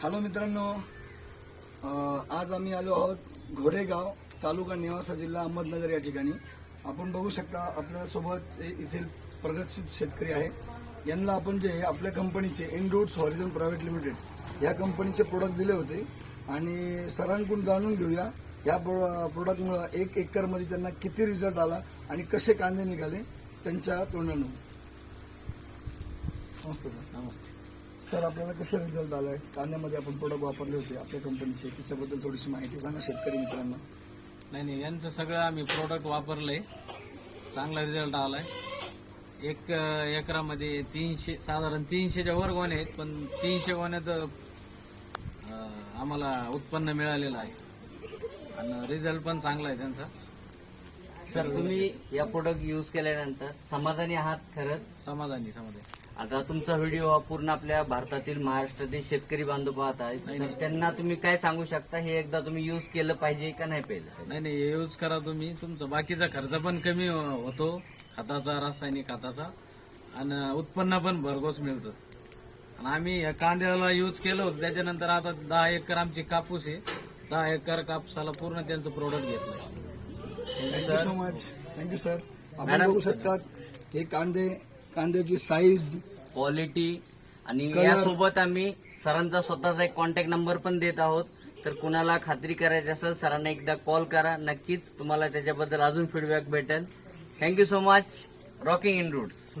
Hello मित्रांनो आज आम्ही आलो आहोत घोडेगाव तालुका नेवासा जिल्हा अहमदनगर या ठिकाणी. आपण बघू शकता आपल्यासोबत हे प्रदर्शित शेतकरी आहे. यांना आपण जे आपल्या कंपनीचे एनरूट्स हॉरिझन प्रायव्हेट लिमिटेड या कंपनीचे प्रोडक्ट दिले होते. आणि सरांकडून जाणून घेऊया या प्रोडक्टमुळे एक एकरमध्ये त्यांना किती रिझल्ट आला आणि कसे कांदे निघाले त्यांच्या तोंडानं. नमस्ते सर. नमस्ते. सर आपल्याला कसं रिझल्ट आलाय? कांद्यामध्ये आपण प्रोडक्ट वापरले होते. आपल्या कंपनीचे त्याच्याबद्दल थोडीशी माहिती सांगा शेतकरी मित्रांना. नाही नाही. यांचं सगळं आम्ही प्रोडक्ट वापरलंय. चांगला रिझल्ट आलाय. एक एकरामध्ये तीनशे साधारण तीनशेच्या वर गोणे आहेत पण तीनशे गोण्यात आम्हाला उत्पन्न मिळालेलं आहे. आणि रिझल्ट पण चांगला आहे त्यांचा. सर तुम्ही या प्रोडक्ट यूज केल्यानंतर समाधानी आहात खरंच? समाधानी समाधानी. आता तुमचा व्हिडिओ हा पूर्ण आपल्या भारतातील महाराष्ट्रातील शेतकरी बांधव पाहत आहेत. तर त्यांना तुम्ही काय सांगू शकता? हे एकदा तुम्ही यूज केलं पाहिजे का नाही पाहिजे नाही नाही यूज करा तुम्ही. तुमचा बाकीचा खर्च पण कमी हो- होतो. खताचा रासायनिक खताचा. आणि उत्पन्न पण भरघोस मिळतं. आणि आम्ही या कांद्याला यूज केलं होतं. त्याच्यानंतर आता दहा एकर आमची कापूस आहे. दहा एकर कापसाला पूर्ण त्यांचं प्रोडक्ट घेतलंय thank you so much thank you sir आपण बघू शकतात हे कांदे कांद्याची साईज क्वालिटी आणि. यासोबत आम्ही सरांचा स्वतःचा एक कॉन्टॅक्ट नंबर पण देत आहोत. तर कुणाला खात्री करायची असेल सरांना एकदा कॉल करा. नक्कीच तुम्हाला त्याच्याबद्दल अजून फीडबॅक भेटेल. Thank you so much rocking in roots